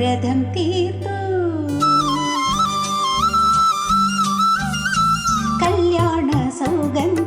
രഥം തീർത്തു കല്യാണ സൗഗന്ധ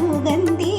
无根的